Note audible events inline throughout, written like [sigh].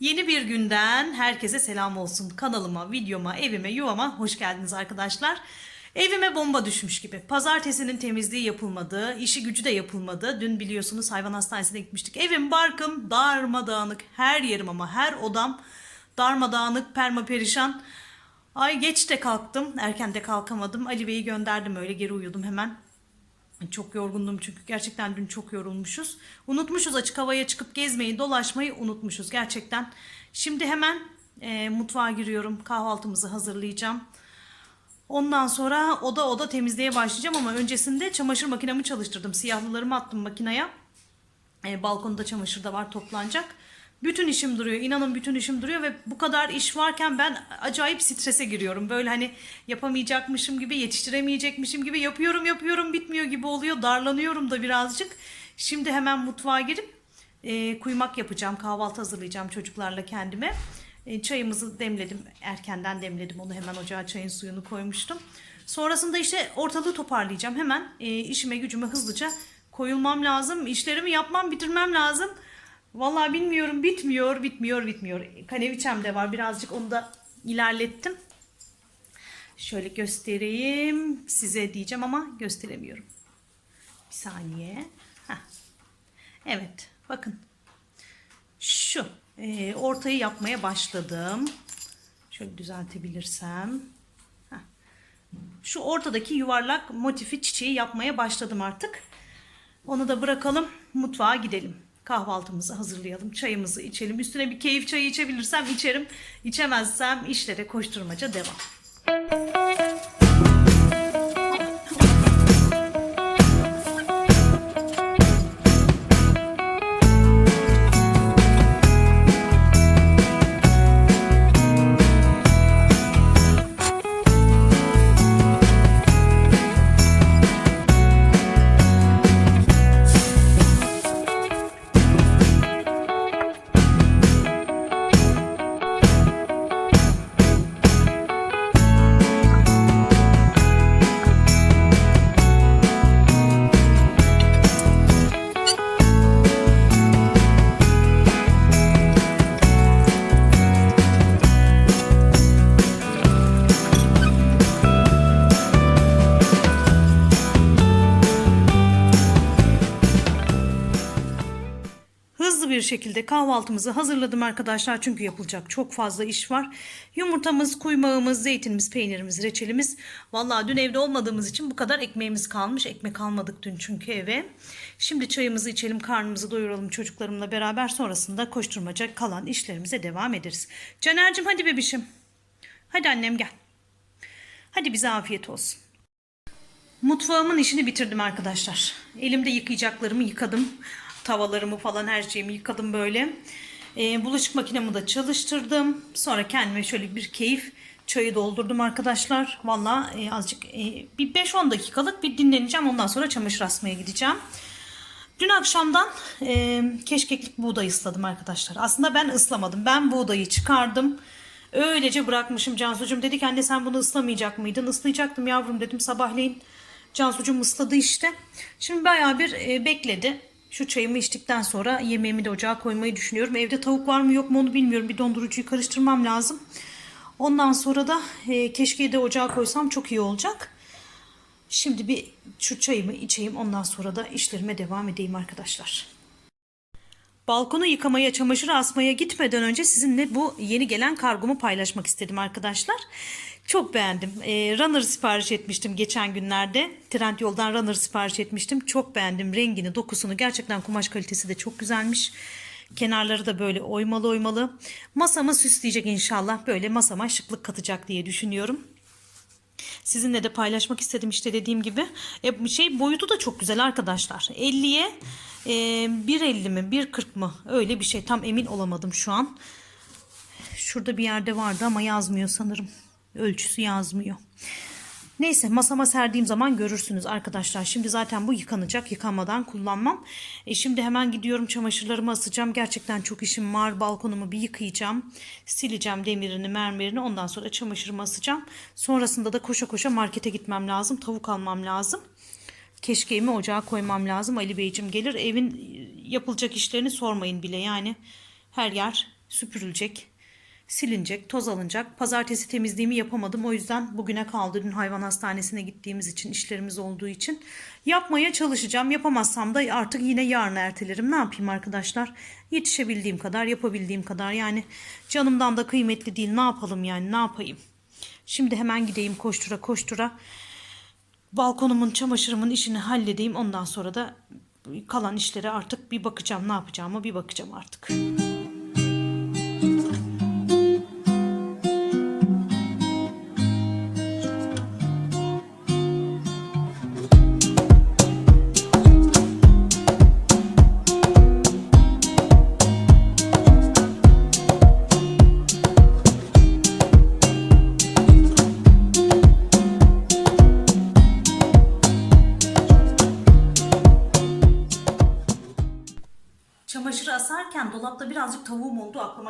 Yeni bir günden herkese selam olsun. Kanalıma, videoma, evime, yuvama hoş geldiniz arkadaşlar. Evime bomba düşmüş gibi. Pazartesinin temizliği yapılmadı, işi gücü de yapılmadı. Dün biliyorsunuz hayvan hastanesine gitmiştik. Evim, barkım darmadağınık. Her yerim ama her odam darmadağınık, perma perişan. Ay geç de kalktım, erken de kalkamadım. Ali Bey'i gönderdim öyle geri uyudum hemen. Çok yorgundum çünkü gerçekten dün çok yorulmuşuz. Unutmuşuz açık havaya çıkıp gezmeyi, dolaşmayı unutmuşuz gerçekten. Şimdi hemen e, mutfağa giriyorum. Kahvaltımızı hazırlayacağım. Ondan sonra oda oda temizliğe başlayacağım ama öncesinde çamaşır makinemi çalıştırdım. Siyahlılarımı attım makineye. E, balkonda çamaşır da var toplanacak. Bütün işim duruyor. İnanın bütün işim duruyor ve bu kadar iş varken ben acayip strese giriyorum. Böyle hani yapamayacakmışım gibi, yetiştiremeyecekmişim gibi yapıyorum yapıyorum bitmiyor gibi oluyor. Darlanıyorum da birazcık. Şimdi hemen mutfağa girip e, kuymak yapacağım. Kahvaltı hazırlayacağım çocuklarla kendime. E, çayımızı demledim. Erkenden demledim onu hemen ocağa çayın suyunu koymuştum. Sonrasında işte ortalığı toparlayacağım. Hemen e, işime gücüme hızlıca koyulmam lazım. İşlerimi yapmam, bitirmem lazım. Vallahi bilmiyorum bitmiyor, bitmiyor, bitmiyor. Kaneviçem de var birazcık onu da ilerlettim. Şöyle göstereyim size diyeceğim ama gösteremiyorum. Bir saniye. Heh. Evet bakın. Şu e, ortayı yapmaya başladım. Şöyle düzeltebilirsem. Şu ortadaki yuvarlak motifi çiçeği yapmaya başladım artık. Onu da bırakalım mutfağa gidelim. Kahvaltımızı hazırlayalım, çayımızı içelim. Üstüne bir keyif çayı içebilirsem içerim. İçemezsem işlere koşturmaca devam. Şekilde kahvaltımızı hazırladım arkadaşlar çünkü yapılacak çok fazla iş var. Yumurtamız, kuymağımız, zeytinimiz, peynirimiz, reçelimiz. Vallahi dün evde olmadığımız için bu kadar ekmeğimiz kalmış. Ekmek almadık dün çünkü eve. Şimdi çayımızı içelim, karnımızı doyuralım çocuklarımla beraber. Sonrasında koşturmaca kalan işlerimize devam ederiz. Caner'cim hadi bebişim. Hadi annem gel. Hadi bize afiyet olsun. Mutfağımın işini bitirdim arkadaşlar. Elimde yıkayacaklarımı yıkadım. Tavalarımı falan her şeyimi yıkadım böyle. Ee, bulaşık makinemi de çalıştırdım. Sonra kendime şöyle bir keyif çayı doldurdum arkadaşlar. Valla e, azıcık e, bir 5-10 dakikalık bir dinleneceğim. Ondan sonra çamaşır asmaya gideceğim. Dün akşamdan e, keşkeklik buğday ısladım arkadaşlar. Aslında ben ıslamadım. Ben buğdayı çıkardım. Öylece bırakmışım Cansucuğum. Dedi ki anne sen bunu ıslamayacak mıydın? Islayacaktım yavrum dedim sabahleyin. Cansucuğum ısladı işte. Şimdi bayağı bir e, bekledi. Şu çayımı içtikten sonra yemeğimi de ocağa koymayı düşünüyorum. Evde tavuk var mı yok mu onu bilmiyorum. Bir dondurucuyu karıştırmam lazım. Ondan sonra da e, keşke de ocağa koysam çok iyi olacak. Şimdi bir şu çayımı içeyim. Ondan sonra da işlerime devam edeyim arkadaşlar. Balkonu yıkamaya, çamaşır asmaya gitmeden önce sizinle bu yeni gelen kargomu paylaşmak istedim arkadaşlar. Çok beğendim. Ee, runner sipariş etmiştim geçen günlerde. Trendyol'dan runner sipariş etmiştim. Çok beğendim rengini, dokusunu. Gerçekten kumaş kalitesi de çok güzelmiş. Kenarları da böyle oymalı oymalı. Masamı süsleyecek inşallah. Böyle masama şıklık katacak diye düşünüyorum. Sizinle de paylaşmak istedim işte dediğim gibi. E, şey boyutu da çok güzel arkadaşlar. 50'ye e, 1.50 mi 1.40 mı öyle bir şey tam emin olamadım şu an. Şurada bir yerde vardı ama yazmıyor sanırım. Ölçüsü yazmıyor. Neyse masama serdiğim zaman görürsünüz arkadaşlar. Şimdi zaten bu yıkanacak. Yıkanmadan kullanmam. E şimdi hemen gidiyorum çamaşırlarımı asacağım. Gerçekten çok işim var. Balkonumu bir yıkayacağım. Sileceğim demirini, mermerini. Ondan sonra çamaşırımı asacağım. Sonrasında da koşa koşa markete gitmem lazım. Tavuk almam lazım. Keşkeğimi ocağa koymam lazım. Ali Beyciğim gelir. Evin yapılacak işlerini sormayın bile. Yani her yer süpürülecek, silinecek, toz alınacak. Pazartesi temizliğimi yapamadım. O yüzden bugüne kaldı. Dün hayvan hastanesine gittiğimiz için, işlerimiz olduğu için. Yapmaya çalışacağım. Yapamazsam da artık yine yarın ertelerim. Ne yapayım arkadaşlar? Yetişebildiğim kadar, yapabildiğim kadar. Yani canımdan da kıymetli değil. Ne yapalım yani? Ne yapayım? Şimdi hemen gideyim koştura koştura. Balkonumun, çamaşırımın işini halledeyim. Ondan sonra da kalan işlere artık bir bakacağım. Ne yapacağıma bir bakacağım artık.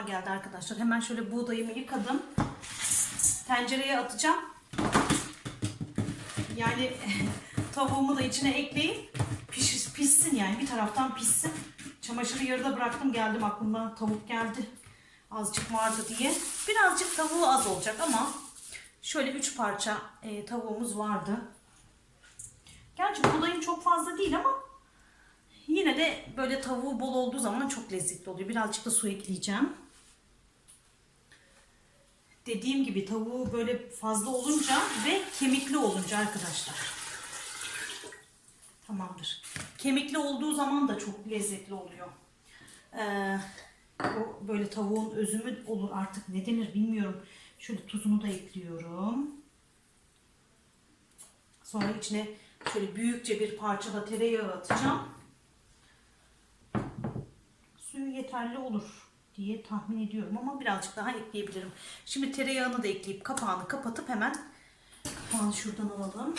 Aklıma geldi arkadaşlar. Hemen şöyle buğdayımı yıkadım. Tencereye atacağım. Yani [laughs] tavuğumu da içine ekleyip piş, pişsin yani bir taraftan pişsin. Çamaşırı yarıda bıraktım geldim aklıma tavuk geldi. Azıcık vardı diye. Birazcık tavuğu az olacak ama şöyle 3 parça e, tavuğumuz vardı. Gerçi buğdayım çok fazla değil ama Yine de böyle tavuğu bol olduğu zaman çok lezzetli oluyor. Birazcık da su ekleyeceğim. Dediğim gibi tavuğu böyle fazla olunca ve kemikli olunca arkadaşlar. Tamamdır. Kemikli olduğu zaman da çok lezzetli oluyor. Ee, o böyle tavuğun özümü olur artık ne denir bilmiyorum. Şöyle tuzunu da ekliyorum. Sonra içine şöyle büyükçe bir parça da tereyağı atacağım suyu yeterli olur diye tahmin ediyorum ama birazcık daha ekleyebilirim. Şimdi tereyağını da ekleyip kapağını kapatıp hemen kapağını şuradan alalım.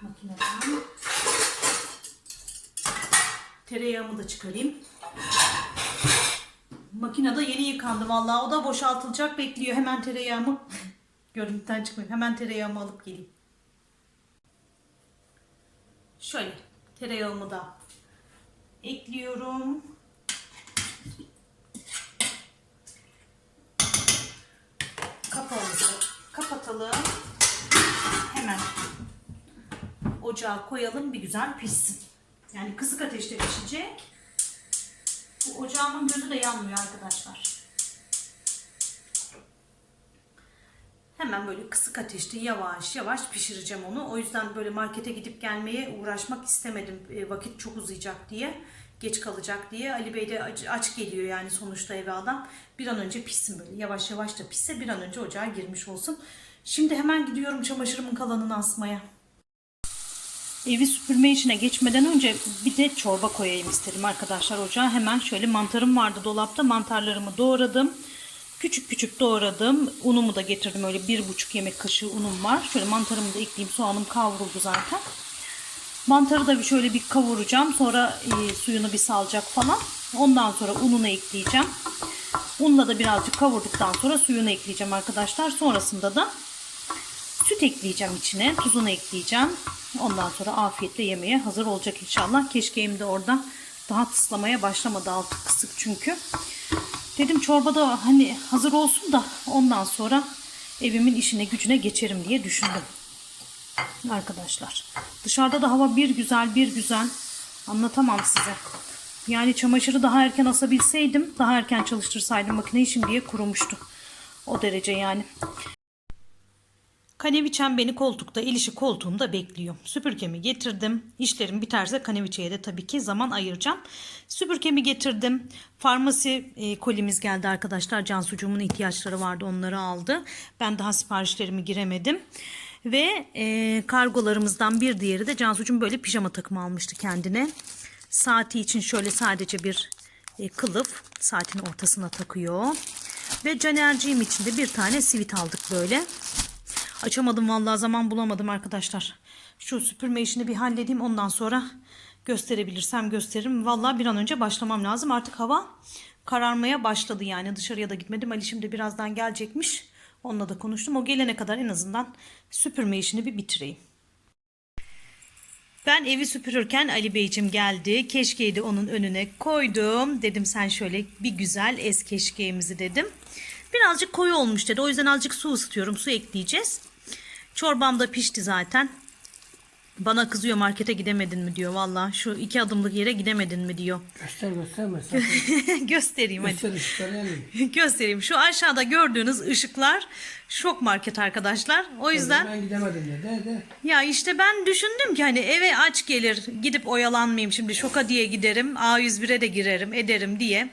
Makineden. Tereyağımı da çıkarayım. Makinede yeni yıkandı vallahi o da boşaltılacak bekliyor. Hemen tereyağımı [laughs] görüntüden çıkmayayım. Hemen tereyağımı alıp geleyim. Şöyle tereyağımı da ekliyorum. Kapağımızı kapatalım. Hemen ocağa koyalım bir güzel pişsin. Yani kısık ateşte pişecek. Bu ocağımın gözü de yanmıyor arkadaşlar. Hemen böyle kısık ateşte yavaş yavaş pişireceğim onu. O yüzden böyle markete gidip gelmeye uğraşmak istemedim. E, vakit çok uzayacak diye. Geç kalacak diye. Ali Bey de aç, aç geliyor yani sonuçta eve adam. Bir an önce pişsin böyle. Yavaş yavaş da pişse bir an önce ocağa girmiş olsun. Şimdi hemen gidiyorum çamaşırımın kalanını asmaya. Evi süpürme işine geçmeden önce bir de çorba koyayım istedim arkadaşlar ocağa. Hemen şöyle mantarım vardı dolapta. Mantarlarımı doğradım. Küçük küçük doğradım. Unumu da getirdim. Öyle bir buçuk yemek kaşığı unum var. Şöyle mantarımı da ekleyeyim. Soğanım kavruldu zaten. Mantarı da bir şöyle bir kavuracağım. Sonra e, suyunu bir salacak falan. Ondan sonra ununu ekleyeceğim. Unla da birazcık kavurduktan sonra suyunu ekleyeceğim arkadaşlar. Sonrasında da süt ekleyeceğim içine. Tuzunu ekleyeceğim. Ondan sonra afiyetle yemeye hazır olacak inşallah. Keşkeğim de orada daha tıslamaya başlamadı. Altı kısık çünkü. Dedim çorba da hani hazır olsun da ondan sonra evimin işine gücüne geçerim diye düşündüm. Arkadaşlar. Dışarıda da hava bir güzel bir güzel. Anlatamam size. Yani çamaşırı daha erken asabilseydim, daha erken çalıştırsaydım makineyi şimdiye kurumuştu. O derece yani. Kaneviçem beni koltukta, ilişi koltuğumda bekliyor. Süpürgemi getirdim. İşlerim biterse kaneviçeye de tabii ki zaman ayıracağım. Süpürgemi getirdim. Farmasi e, kolimiz geldi arkadaşlar. Cansucuğumun ihtiyaçları vardı onları aldı. Ben daha siparişlerimi giremedim. Ve e, kargolarımızdan bir diğeri de Cansucuğum böyle pijama takımı almıştı kendine. Saati için şöyle sadece bir e, kılıf saatin ortasına takıyor. Ve Canerciğim için de bir tane sivit aldık böyle. Açamadım vallahi zaman bulamadım arkadaşlar. Şu süpürme işini bir halledeyim ondan sonra gösterebilirsem gösteririm. Vallahi bir an önce başlamam lazım. Artık hava kararmaya başladı yani dışarıya da gitmedim. Ali şimdi birazdan gelecekmiş. Onunla da konuştum. O gelene kadar en azından süpürme işini bir bitireyim. Ben evi süpürürken Ali Beyciğim geldi. Keşkeyi de onun önüne koydum. Dedim sen şöyle bir güzel ez keşkeğimizi dedim. Birazcık koyu olmuş dedi. O yüzden azıcık su ısıtıyorum. Su ekleyeceğiz. Çorbam da pişti zaten. Bana kızıyor markete gidemedin mi diyor. Valla şu iki adımlık yere gidemedin mi diyor. Göster göster mesela. [laughs] Göstereyim hadi. göster ışıkları. [laughs] Göstereyim. Şu aşağıda gördüğünüz ışıklar şok market arkadaşlar. O yüzden Ben gidemedim de. De de. ya işte ben düşündüm ki hani eve aç gelir gidip oyalanmayayım şimdi şoka diye giderim A101'e de girerim ederim diye.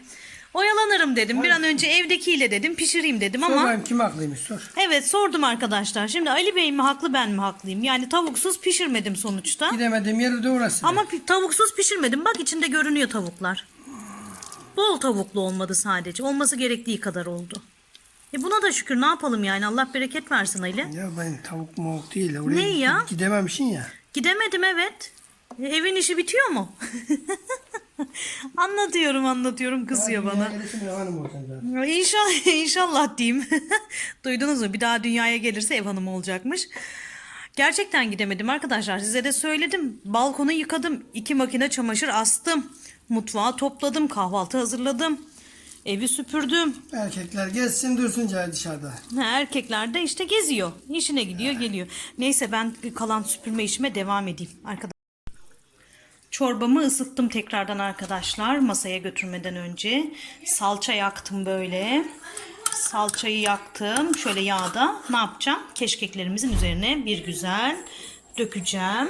Oyalanırım dedim. Bir an önce evdekiyle dedim pişireyim dedim ama bakayım kim haklıymış sor. evet sordum arkadaşlar. Şimdi Ali Bey mi haklı ben mi haklıyım? Yani tavuksuz pişirmedim sonuçta. Gidemediğim yeri de orası. Ama pi- tavuksuz pişirmedim. Bak içinde görünüyor tavuklar. Bol tavuklu olmadı sadece. Olması gerektiği kadar oldu. E buna da şükür ne yapalım yani Allah bereket versin Ali. Ya ben tavuk mavuk değil. Oraya Ne ya? Gidememişsin ya. Gidemedim evet. E, evin işi bitiyor mu? [laughs] [laughs] anlatıyorum anlatıyorum kızıyor bana. zaten. İnşallah, [laughs] inşallah diyeyim. [laughs] Duydunuz mu? Bir daha dünyaya gelirse ev hanımı olacakmış. Gerçekten gidemedim arkadaşlar. Size de söyledim. Balkonu yıkadım. iki makine çamaşır astım. Mutfağı topladım. Kahvaltı hazırladım. Evi süpürdüm. Erkekler gezsin dursun dışarıda. Ha, Erkekler de işte geziyor. İşine gidiyor geliyor. Neyse ben kalan süpürme işime devam edeyim arkadaşlar. Çorbamı ısıttım tekrardan arkadaşlar masaya götürmeden önce. Salça yaktım böyle. Salçayı yaktım. Şöyle yağda ne yapacağım? Keşkeklerimizin üzerine bir güzel dökeceğim.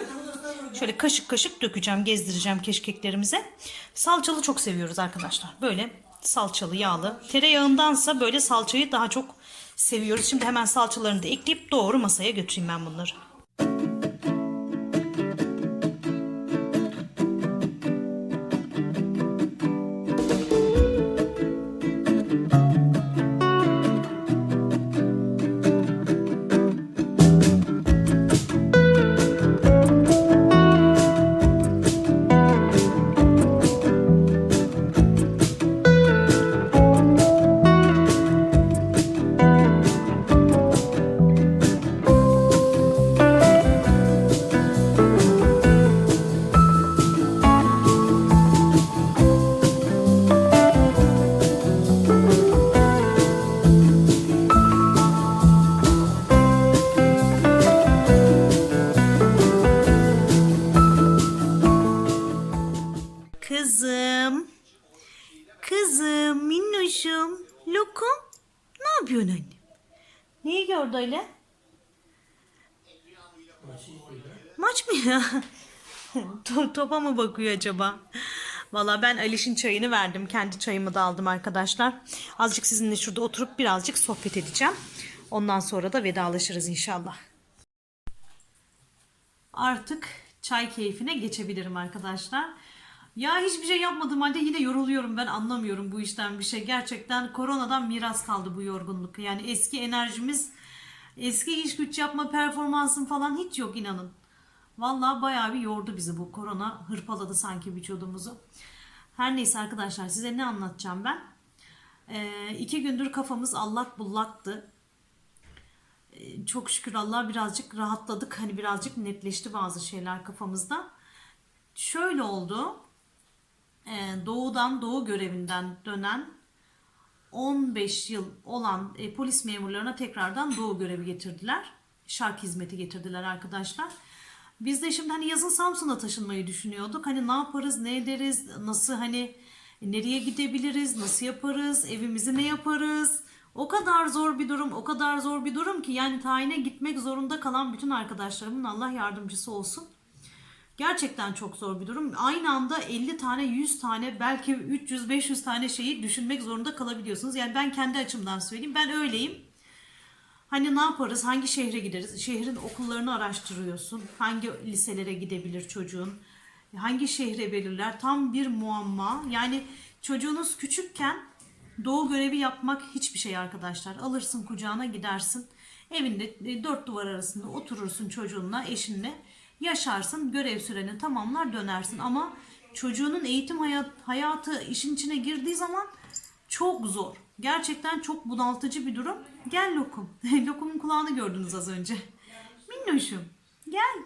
Şöyle kaşık kaşık dökeceğim, gezdireceğim keşkeklerimize. Salçalı çok seviyoruz arkadaşlar. Böyle salçalı, yağlı. Tereyağındansa böyle salçayı daha çok seviyoruz. Şimdi hemen salçalarını da ekleyip doğru masaya götüreyim ben bunları. Kızım. Kızım, minnoşum. Lokum. Ne yapıyorsun annem? Neyi gördü öyle? Maç mı ya? [laughs] To- Topa mı bakıyor acaba? Valla ben Aliş'in çayını verdim. Kendi çayımı da aldım arkadaşlar. Azıcık sizinle şurada oturup birazcık sohbet edeceğim. Ondan sonra da vedalaşırız inşallah. Artık çay keyfine geçebilirim arkadaşlar. Ya hiçbir şey yapmadığım halde yine yoruluyorum ben anlamıyorum bu işten bir şey. Gerçekten koronadan miras kaldı bu yorgunluk. Yani eski enerjimiz, eski iş güç yapma performansım falan hiç yok inanın. Vallahi bayağı bir yordu bizi bu korona hırpaladı sanki vücudumuzu. Her neyse arkadaşlar size ne anlatacağım ben? Ee, iki gündür kafamız allak bullaktı çok şükür Allah birazcık rahatladık. Hani birazcık netleşti bazı şeyler kafamızda. Şöyle oldu. Ee, Doğudan, doğu görevinden dönen 15 yıl olan e, polis memurlarına tekrardan doğu görevi getirdiler. Şark hizmeti getirdiler arkadaşlar. Biz de şimdi hani yazın Samsun'a taşınmayı düşünüyorduk. Hani ne yaparız, ne ederiz, nasıl hani nereye gidebiliriz, nasıl yaparız, evimizi ne yaparız? O kadar zor bir durum, o kadar zor bir durum ki yani tayine gitmek zorunda kalan bütün arkadaşlarımın Allah yardımcısı olsun. Gerçekten çok zor bir durum. Aynı anda 50 tane, 100 tane, belki 300, 500 tane şeyi düşünmek zorunda kalabiliyorsunuz. Yani ben kendi açımdan söyleyeyim. Ben öyleyim. Hani ne yaparız? Hangi şehre gideriz? Şehrin okullarını araştırıyorsun. Hangi liselere gidebilir çocuğun? Hangi şehre belirler? Tam bir muamma. Yani çocuğunuz küçükken doğu görevi yapmak hiçbir şey arkadaşlar. Alırsın kucağına gidersin. Evinde e, dört duvar arasında oturursun çocuğunla, eşinle. Yaşarsın, görev süreni tamamlar dönersin. Ama çocuğunun eğitim hayat, hayatı işin içine girdiği zaman çok zor. Gerçekten çok bunaltıcı bir durum. Gel Lokum. [laughs] Lokum'un kulağını gördünüz az önce. Minnoşum. Gel.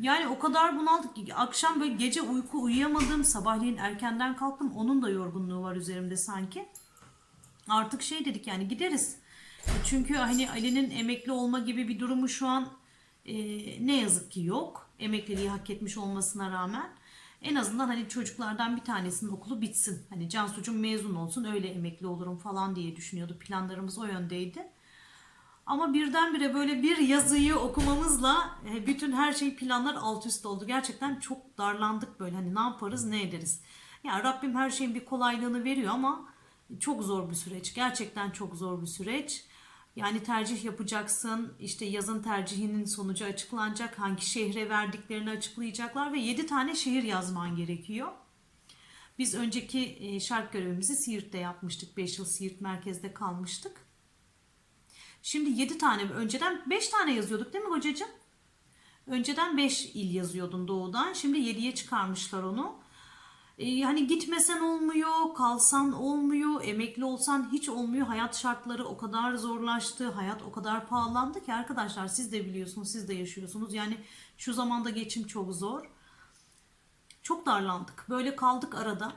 Yani o kadar bunaldık ki akşam böyle gece uyku uyuyamadım. Sabahleyin erkenden kalktım. Onun da yorgunluğu var üzerimde sanki. Artık şey dedik yani gideriz. Çünkü hani Ali'nin emekli olma gibi bir durumu şu an e, ne yazık ki yok. Emekliliği hak etmiş olmasına rağmen. En azından hani çocuklardan bir tanesinin okulu bitsin. Hani Cansu'cum mezun olsun öyle emekli olurum falan diye düşünüyordu. Planlarımız o yöndeydi. Ama birdenbire böyle bir yazıyı okumamızla e, bütün her şey planlar alt üst oldu. Gerçekten çok darlandık böyle hani ne yaparız ne ederiz. Yani Rabbim her şeyin bir kolaylığını veriyor ama çok zor bir süreç. Gerçekten çok zor bir süreç. Yani tercih yapacaksın. işte yazın tercihinin sonucu açıklanacak. Hangi şehre verdiklerini açıklayacaklar ve 7 tane şehir yazman gerekiyor. Biz önceki e, şark görevimizi Siirt'te yapmıştık. 5 yıl Siirt merkezde kalmıştık. Şimdi 7 tane önceden 5 tane yazıyorduk değil mi hocacığım? Önceden 5 il yazıyordun doğudan. Şimdi 7'ye çıkarmışlar onu. Ee, hani gitmesen olmuyor, kalsan olmuyor, emekli olsan hiç olmuyor. Hayat şartları o kadar zorlaştı, hayat o kadar pahalandı ki arkadaşlar siz de biliyorsunuz, siz de yaşıyorsunuz. Yani şu zamanda geçim çok zor. Çok darlandık. Böyle kaldık arada.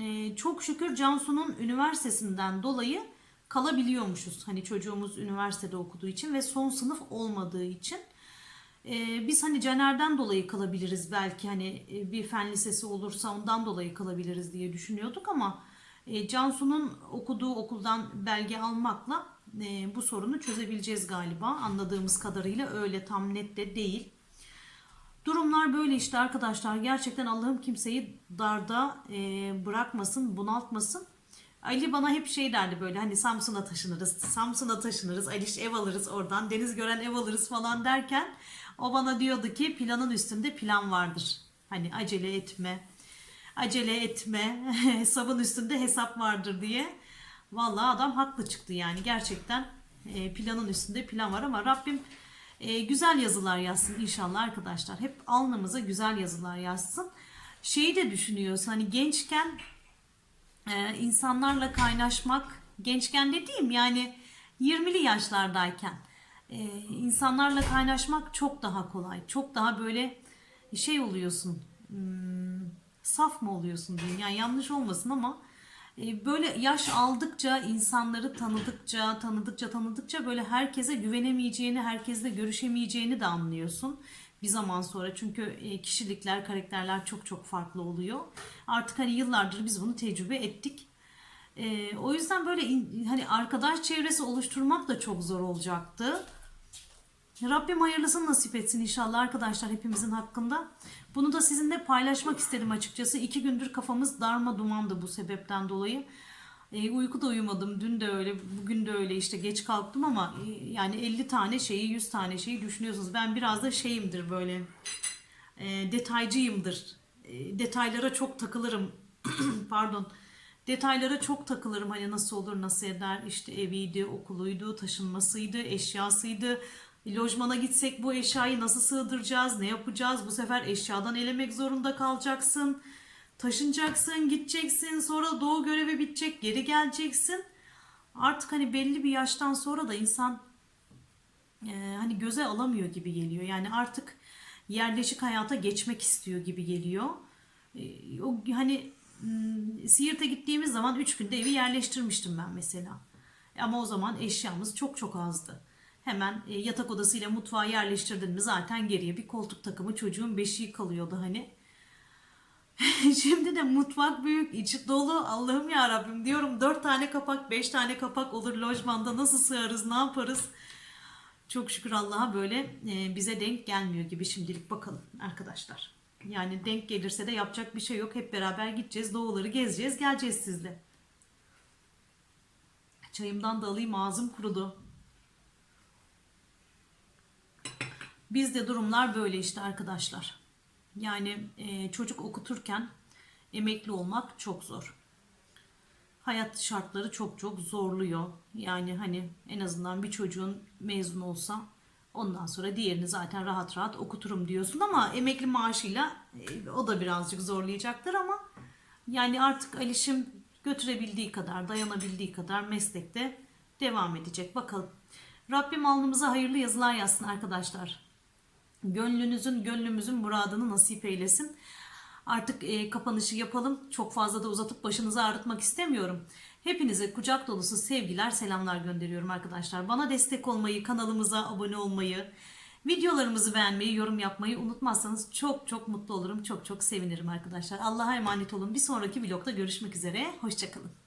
Ee, çok şükür Cansu'nun üniversitesinden dolayı kalabiliyormuşuz. Hani çocuğumuz üniversitede okuduğu için ve son sınıf olmadığı için. Ee, biz hani Caner'den dolayı kalabiliriz belki hani e, bir fen lisesi olursa ondan dolayı kalabiliriz diye düşünüyorduk ama e, Cansu'nun okuduğu okuldan belge almakla e, bu sorunu çözebileceğiz galiba. Anladığımız kadarıyla öyle tam net de değil. Durumlar böyle işte arkadaşlar. Gerçekten Allah'ım kimseyi darda e, bırakmasın, bunaltmasın. Ali bana hep şey derdi böyle hani Samsun'a taşınırız, Samsun'a taşınırız, Aliş ev alırız oradan, deniz gören ev alırız falan derken o bana diyordu ki planın üstünde plan vardır. Hani acele etme, acele etme, [laughs] hesabın üstünde hesap vardır diye. Vallahi adam haklı çıktı yani gerçekten e, planın üstünde plan var ama Rabbim e, güzel yazılar yazsın inşallah arkadaşlar. Hep alnımıza güzel yazılar yazsın. Şeyi de düşünüyoruz hani gençken e, insanlarla kaynaşmak gençken dediğim yani 20'li yaşlardayken e, insanlarla kaynaşmak çok daha kolay. Çok daha böyle şey oluyorsun. hmm, saf mı oluyorsun diyeyim. Yani yanlış olmasın ama e, böyle yaş aldıkça insanları tanıdıkça tanıdıkça tanıdıkça böyle herkese güvenemeyeceğini, herkesle görüşemeyeceğini de anlıyorsun bir zaman sonra çünkü e, kişilikler, karakterler çok çok farklı oluyor. Artık hani yıllardır biz bunu tecrübe ettik. E, o yüzden böyle hani arkadaş çevresi oluşturmak da çok zor olacaktı. Rabbim hayırlısını nasip etsin inşallah arkadaşlar hepimizin hakkında. Bunu da sizinle paylaşmak istedim açıkçası. İki gündür kafamız darma dumandı bu sebepten dolayı. E, uyku da uyumadım. Dün de öyle, bugün de öyle işte geç kalktım ama e, yani 50 tane şeyi, 100 tane şeyi düşünüyorsunuz. Ben biraz da şeyimdir böyle e, detaycıyımdır. E, detaylara çok takılırım. [clears throat] Pardon. Detaylara çok takılırım. Hani nasıl olur, nasıl eder. İşte eviydi, okuluydu, taşınmasıydı, eşyasıydı. Lojmana gitsek bu eşyayı nasıl sığdıracağız, ne yapacağız? Bu sefer eşyadan elemek zorunda kalacaksın. Taşınacaksın, gideceksin. Sonra doğu görevi bitecek, geri geleceksin. Artık hani belli bir yaştan sonra da insan e, hani göze alamıyor gibi geliyor. Yani artık yerleşik hayata geçmek istiyor gibi geliyor. E, o hani m, Siirt'e gittiğimiz zaman 3 günde evi yerleştirmiştim ben mesela. Ama o zaman eşyamız çok çok azdı. Hemen e, yatak odasıyla mutfağı yerleştirdin mi zaten geriye bir koltuk takımı çocuğun beşiği kalıyordu hani. [laughs] Şimdi de mutfak büyük, içi dolu. Allah'ım ya Rabbim diyorum dört tane kapak, beş tane kapak olur lojmanda nasıl sığarız, ne yaparız? Çok şükür Allah'a böyle e, bize denk gelmiyor gibi şimdilik bakalım arkadaşlar. Yani denk gelirse de yapacak bir şey yok. Hep beraber gideceğiz, doğuları gezeceğiz, geleceğiz sizle. Çayımdan da alayım ağzım kurudu. Bizde durumlar böyle işte arkadaşlar. Yani e, çocuk okuturken emekli olmak çok zor. Hayat şartları çok çok zorluyor. Yani hani en azından bir çocuğun mezun olsa ondan sonra diğerini zaten rahat rahat okuturum diyorsun ama emekli maaşıyla e, o da birazcık zorlayacaktır ama yani artık Alişim götürebildiği kadar, dayanabildiği kadar meslekte devam edecek. Bakalım. Rabbim alnımıza hayırlı yazılar yazsın arkadaşlar. Gönlünüzün, gönlümüzün muradını nasip eylesin. Artık e, kapanışı yapalım. Çok fazla da uzatıp başınızı ağrıtmak istemiyorum. Hepinize kucak dolusu sevgiler, selamlar gönderiyorum arkadaşlar. Bana destek olmayı, kanalımıza abone olmayı, videolarımızı beğenmeyi, yorum yapmayı unutmazsanız çok çok mutlu olurum. Çok çok sevinirim arkadaşlar. Allah'a emanet olun. Bir sonraki vlogda görüşmek üzere. Hoşçakalın.